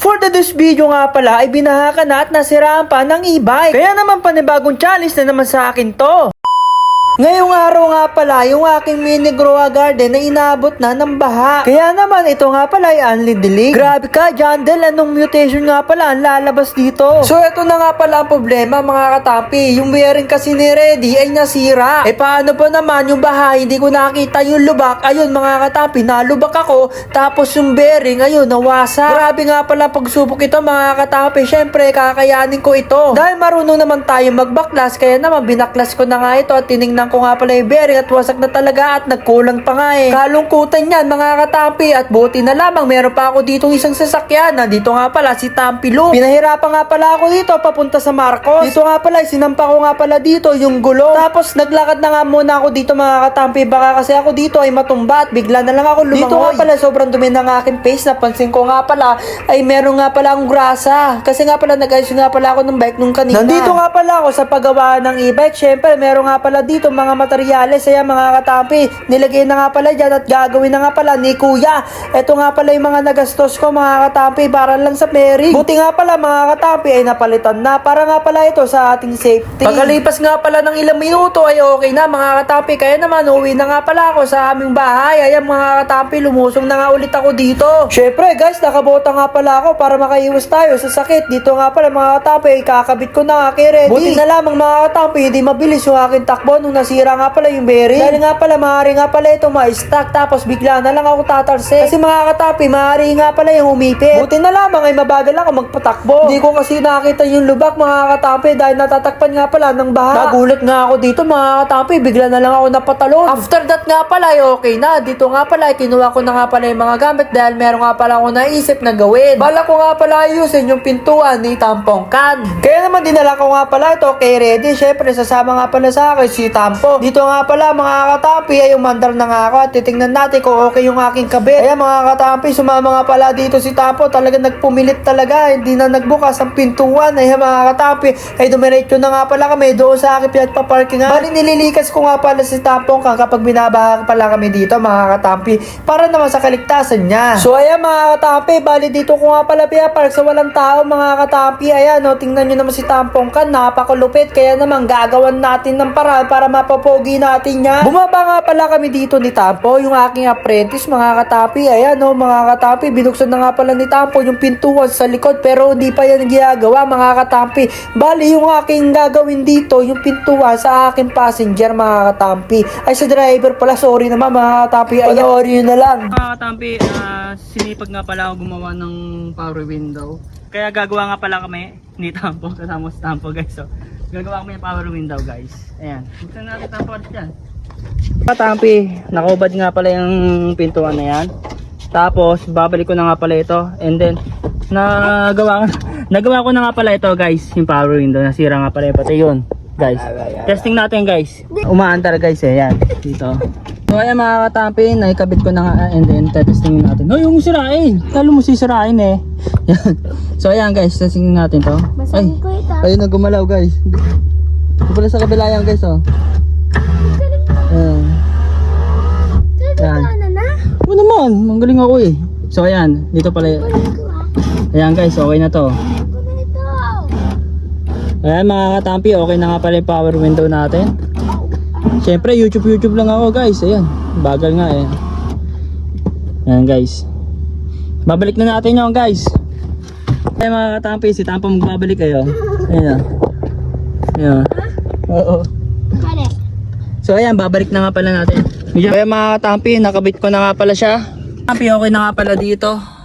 For the this video nga pala ay binahakan na at nasiraan pa ng e-bike. Kaya naman panibagong challenge na naman sa akin to. Ngayong araw nga pala, yung aking mini grow garden na inabot na ng baha. Kaya naman, ito nga pala ay only dilig. Grabe ka, Jandel, anong mutation nga pala ang lalabas dito? So, ito na nga pala ang problema, mga katampi. Yung bearing kasi ni Reddy ay nasira. Eh, paano pa naman yung baha, hindi ko nakita yung lubak. Ayun, mga katampi, nalubak ako. Tapos yung bearing, ayun, nawasa. Grabe nga pala pagsubok ito, mga katampi. Syempre, kakayanin ko ito. Dahil marunong naman tayo magbaklas, kaya naman binaklas ko na nga ito at tiningnan ko nga pala yung bearing at wasak na talaga at nagkulang pa nga eh. Kalungkutan yan mga katampi at buti na lamang meron pa ako ditong isang sasakyan. Nandito nga pala si Tampi Lu. Pinahirapan nga pala ako dito papunta sa Marcos. Dito nga pala sinampa ko nga pala dito yung gulo. Tapos naglakad na nga muna ako dito mga katampi baka kasi ako dito ay matumba at bigla na lang ako lumangoy. Dito nga pala sobrang dumi ng aking face. Napansin ko nga pala ay meron nga pala akong grasa. Kasi nga pala nag-ayos nga pala ako ng bike nung kanina. Nandito nga pala ako sa paggawa ng e-bike. Syempre meron nga pala dito mga materyales. Kaya mga katampi, nilagay na nga pala dyan at gagawin na nga pala ni kuya. Ito nga pala yung mga nagastos ko mga katampi para lang sa bearing. Buti nga pala mga katampi ay napalitan na para nga pala ito sa ating safety. Pagkalipas nga pala ng ilang minuto ay okay na mga katampi. Kaya naman uwi na nga pala ako sa aming bahay. Ayan mga katampi, lumusong na nga ulit ako dito. Syempre guys, nakabota nga pala ako para makaiwas tayo sa sakit. Dito nga pala mga katampi, kakabit ko na nga kay Reddy. Buti na lamang mga katampi, hindi mabilis yung aking takbo nung nasira nga pala yung bearing. Dahil nga pala, maaari nga pala ito ma-stack tapos bigla na lang ako tatalsik. Kasi mga katampi, maaari nga pala yung umipit. Buti na lamang ay mabagal ako magpatakbo. Hindi ko kasi nakita yung lubak mga katampi dahil natatakpan nga pala ng baha. Nagulat nga ako dito mga katampi, bigla na lang ako napatalon. After that nga pala ay okay na. Dito nga pala ay kinuha ko na nga pala yung mga gamit dahil meron nga pala ako naisip na gawin. Bala ko nga pala ayusin yung pintuan ni Tampong Kan. Kaya naman dinala ko nga pala ito kay Reddy. Syempre sasama nga pala sa akin si Tampo. Dito nga pala mga katampi ay umandar na nga ako at titingnan natin kung okay yung aking kabit. Kaya mga katampi sumama nga pala dito si Tampo. Talaga nagpumilit talaga. Hindi na nagbukas ang pintuan. Ay mga katampi ay dumiretso na nga pala kami doon sa aking pinagpaparking nga. Bali nililikas ko nga pala si Kan kapag binabaha pala kami dito mga katampi para naman sa kaligtasan niya. So ayan mga katampi, bali dito ko nga pala pinapark sa walang tao mga katampi. Ayan no, tingnan nyo naman si Tampong Kan, napakalupit. Kaya naman gagawan natin ng paraan para mapapogi natin niya. Bumaba nga pala kami dito ni Tampo, yung aking apprentice mga katapi. Ayan no, mga katapi, binuksan na nga pala ni Tampo yung pintuan sa likod pero hindi pa yan ginagawa mga katapi. Bali yung aking gagawin dito, yung pintuan sa aking passenger mga katampi. Ay sa driver pala, sorry naman mga katapi. Panoorin nyo na lang. Mga katampi, ah, sinipag nga pala ako gumawa ng power window. Kaya gagawa nga pala kami ni Tampo, kasama si Tampo guys. So, gagawa kami ng power window guys. Ayan, buksan natin Tampo at dyan. Katampi, nakubad nga pala yung pintuan na yan. Tapos, babalik ko na nga pala ito. And then, nagawa, nagawa ko na nga pala ito guys, yung power window. Nasira nga pala yung pati yun. Guys, testing natin guys. Umaandar guys eh, yan. Dito. So ayan mga katampi, naikabit ko na nga and then testingin natin. No, yung sirain. Talo mo sisirain eh. Yan. so ayan guys, testingin natin to. Ay, ayun na gumalaw guys. Ito pala sa kabila yan guys oh. Ayan. Yan. Ano naman, magaling ako eh. So ayan, dito pala. Ah. Ayan guys, okay na to. Ayan mga katampi, okay na nga pala yung power window natin. Siyempre, YouTube YouTube lang ako guys. Ayan, bagal nga eh. Ayan guys. Babalik na natin yun guys. Ayan mga katampi, si Tampo magbabalik kayo. Ayan na. Ayan. Oo. Kale. So ayan, babalik na nga pala natin. Ayan mga katampi, nakabit ko na nga pala siya. Katampi, okay na nga pala dito.